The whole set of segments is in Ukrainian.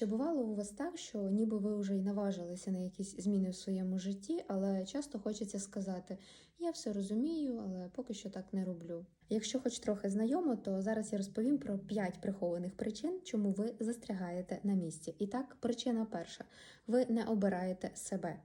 Чи бувало у вас так, що ніби ви вже й наважилися на якісь зміни в своєму житті, але часто хочеться сказати: я все розумію, але поки що так не роблю. Якщо хоч трохи знайомо, то зараз я розповім про 5 прихованих причин, чому ви застрягаєте на місці. І так, причина перша: ви не обираєте себе.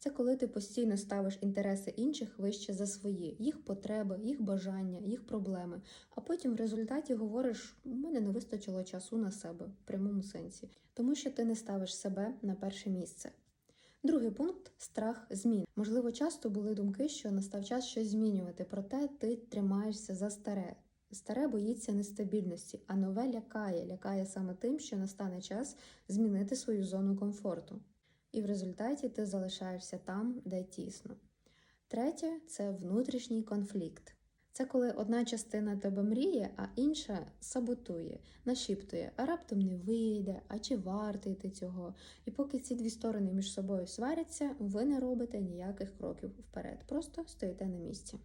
Це коли ти постійно ставиш інтереси інших вище за свої, їх потреби, їх бажання, їх проблеми. А потім в результаті говориш: у мене не вистачило часу на себе в прямому сенсі, тому що ти не ставиш себе на перше місце. Другий пункт страх змін. Можливо, часто були думки, що настав час щось змінювати, проте ти тримаєшся за старе. Старе боїться нестабільності, а нове лякає, лякає саме тим, що настане час змінити свою зону комфорту. І в результаті ти залишаєшся там, де тісно. Третє це внутрішній конфлікт. Це коли одна частина тебе мріє, а інша саботує, нашіптує, а раптом не вийде, а чи вартий ти цього. І поки ці дві сторони між собою сваряться, ви не робите ніяких кроків вперед, просто стоїте на місці.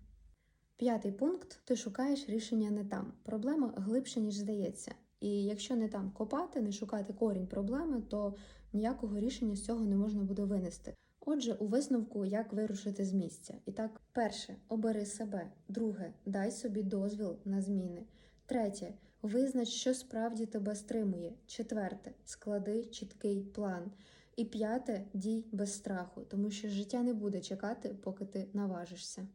П'ятий пункт: ти шукаєш рішення не там. Проблема глибше, ніж здається. І якщо не там копати, не шукати корінь проблеми, то ніякого рішення з цього не можна буде винести. Отже, у висновку, як вирушити з місця. І так, перше, обери себе. Друге, дай собі дозвіл на зміни. Третє, визнач, що справді тебе стримує. Четверте, склади чіткий план. І п'яте, дій без страху, тому що життя не буде чекати, поки ти наважишся.